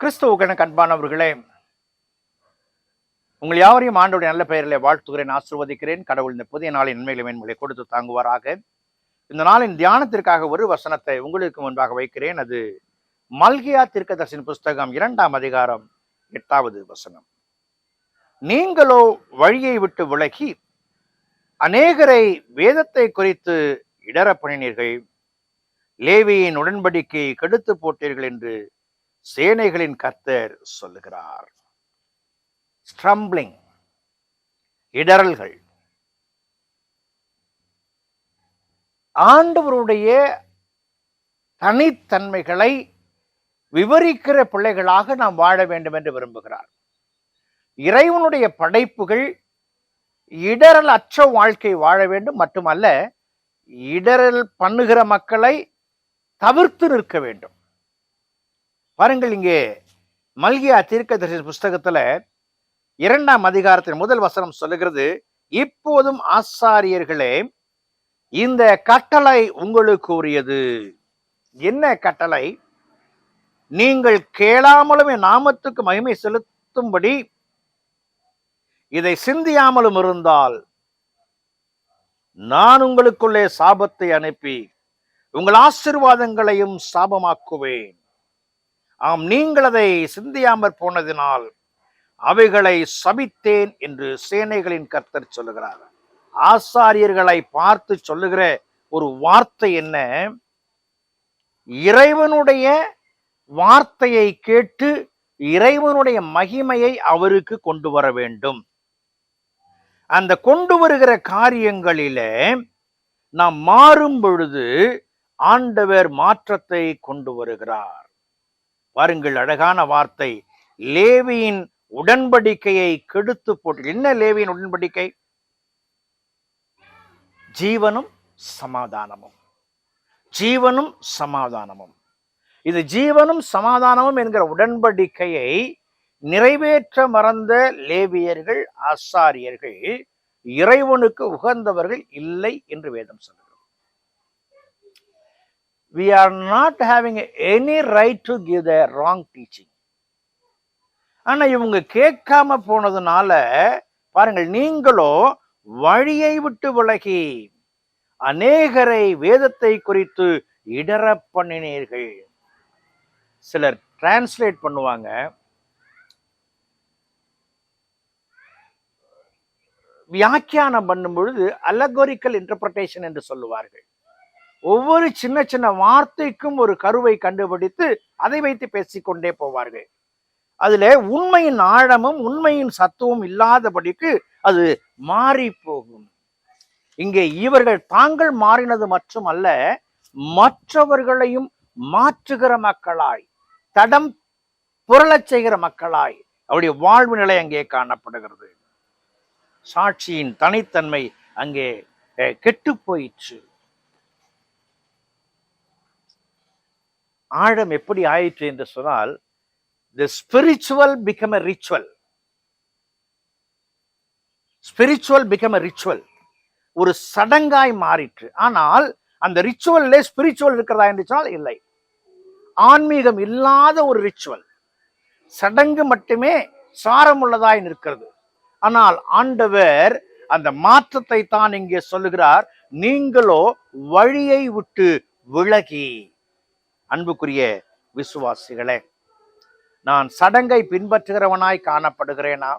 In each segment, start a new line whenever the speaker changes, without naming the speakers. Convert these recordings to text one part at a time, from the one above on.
கிறிஸ்துவுக்கென கண்பானவர்களே உங்கள் யாவரையும் ஆண்டோடைய நல்ல பெயரில் வாழ்த்துகிறேன் ஆசிர்வதிக்கிறேன். கடவுள் இந்த புதிய நாளின் நன்மைகளை மேன்மைகளை கொடுத்து தாங்குவாராக. இந்த நாளின் தியானத்திற்காக ஒரு வசனத்தை உங்களுக்கு முன்பாக வைக்கிறேன். அது மல்கியா திருக்கதர்சின் புஸ்தகம் இரண்டாம் அதிகாரம் எட்டாவது வசனம். நீங்களோ வழியை விட்டு விலகி அநேகரை வேதத்தை குறித்து இடர பண்ணினீர்கள். லேவியின் உடன்படிக்கையை கெடுத்து போட்டீர்கள் என்று சேனைகளின் கர்த்தர் சொல்லுகிறார். ஸ்ட்ரம்பிளிங் இடறல்கள். ஆண்டவருடைய தனித்தன்மைகளை விவரிக்கிற பிள்ளைகளாக நாம் வாழ வேண்டும் என்று விரும்புகிறார். இறைவனுடைய படைப்புகள் இடரல் அற்ற வாழ்க்கை வாழ வேண்டும் மட்டுமல்ல இடரல் பண்ணுகிற மக்களை தவிர்த்து நிற்க வேண்டும். பாருங்கள் இங்கே மல்கியா தீர்க்கதரிசி புஸ்தகத்துல இரண்டாம் அதிகாரத்தின் முதல் வசனம் சொல்லுகிறது இப்போதும் ஆசாரியர்களே இந்த கட்டளை உங்களுக்கு உரியது என்ன கட்டளை? நீங்கள் கேளாமலும் என் நாமத்துக்கு மகிமை செலுத்தும்படி இதை சிந்தியாமலும் இருந்தால் நான் உங்களுக்குள்ளே சாபத்தை அனுப்பி உங்கள் ஆசிர்வாதங்களையும் சாபமாக்குவேன். ஆம் நீங்கள் அதை சிந்தியாமற் போனதினால் அவைகளை சபித்தேன் என்று சேனைகளின் கர்த்தர் சொல்லுகிறார். ஆசாரியர்களை பார்த்து சொல்லுகிற ஒரு வார்த்தை என்ன? இறைவனுடைய வார்த்தையை கேட்டு இறைவனுடைய மகிமையை அவருக்கு கொண்டு வர வேண்டும். அந்த கொண்டு வருகிற காரியங்களிலே நாம் மாறும் பொழுது ஆண்டவர் மாற்றத்தை கொண்டு வருகிறார். பாருங்கள் அழகான வார்த்தை. லேவியின் உடன்படிக்கையை கெடுத்து போட்டு என்ன லேவியின் உடன்படிக்கை? ஜீவனும் சமாதானமும். ஜீவனும் சமாதானமும். இது ஜீவனும் சமாதானமும் என்கிற உடன்படிக்கையை நிறைவேற்ற மறந்த லேவியர்கள் ஆசாரியர்கள் இறைவனுக்கு உகந்தவர்கள் இல்லை என்று வேதம் சொல்கிறது we are not having any right to give the wrong teaching. ஆனால் இவங்க கேட்காம போனதுனால பாருங்கள் நீங்களோ வழியை விட்டு விலகி அநேகரை வேதத்தை குறித்து இடர பண்ணினீர்கள். சிலர் டிரான்ஸ்லேட் பண்ணுவாங்க. வியாக்கியானம் பண்ணும் பொழுது அலகோரிக்கல் இன்டர்பிரட்டேஷன் என்று சொல்லுவார்கள். ஒவ்வொரு சின்ன சின்ன வார்த்தைக்கும் ஒரு கருவை கண்டுபிடித்து அதை வைத்து பேசிக்கொண்டே போவார்கள். அதுல உண்மையின் ஆழமும் உண்மையின் சத்துவம் இல்லாதபடிக்கு அது மாறி போகும் இங்கே இவர்கள் தாங்கள் மாறினது மட்டுமல்ல மற்றவர்களையும் மாற்றுகிற மக்களாய் தடம் புரளச் செய்கிற மக்களாய் அவருடைய வாழ்வு நிலை அங்கே காணப்படுகிறது. சாட்சியின் தனித்தன்மை அங்கே கெட்டு போயிற்று. ஆழம் எப்படி ஆயிற்று என்று சொன்னால் the spiritual become a ritual spiritual become a ritual ஒரு சடங்காய் மாறிற்று. ஆனால் அந்த ரிச்சுவல்ல ஸ்பிரிச்சுவல் இருக்கிறதா என்று சொன்னால் இல்லை. ஆன்மீகம் இல்லாத ஒரு ரிச்சுவல் சடங்கு மட்டுமே சாரமுள்ளதாய் நிற்கிறது. ஆனால் ஆண்டவர் அந்த மாற்றத்தை தான் இங்கே சொல்லுகிறார். நீங்களோ வழியை விட்டு விலகி. அன்புக்குரிய விசுவாசிகளே நான் சடங்கை பின்பற்றுகிறவனாய் காணப்படுகிறேனா?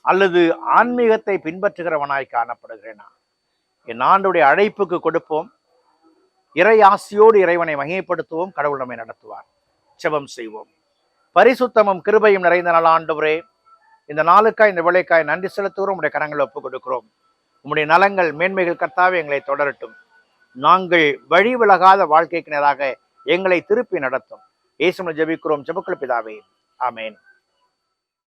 அல்லது ஆன்மீகத்தை பின்பற்றுகிறவனாய் காணப்படுகிறேனா? என் ஆண்டுடைய அழைப்புக்கு கொடுப்போம். இறை ஆசியோடு இறைவனை மகிமைப்படுத்துவோம். கடவுள் நம்மை நடத்துவார். செபம் செய்வோம். பரிசுத்தமும் கிருபையும் நிறைந்த நாள் ஆண்டவரே இந்த நாளுக்காய் இந்த விளைக்காய் நன்றி செலுத்துகிறோம். உடைய கரங்களை ஒப்புக் கொடுக்கிறோம். உம்முடைய நலங்கள் மேன்மைகள் கர்த்தாவே எங்களை தொடரட்டும். நாங்கள் வழி விலகாத வாழ்க்கைக்கு நேராக எங்களை திருப்பி நடத்தும். இயேசும ஜெபிக்கிறோம். ஜெபக்குள் பிதாவே. ஆமேன்.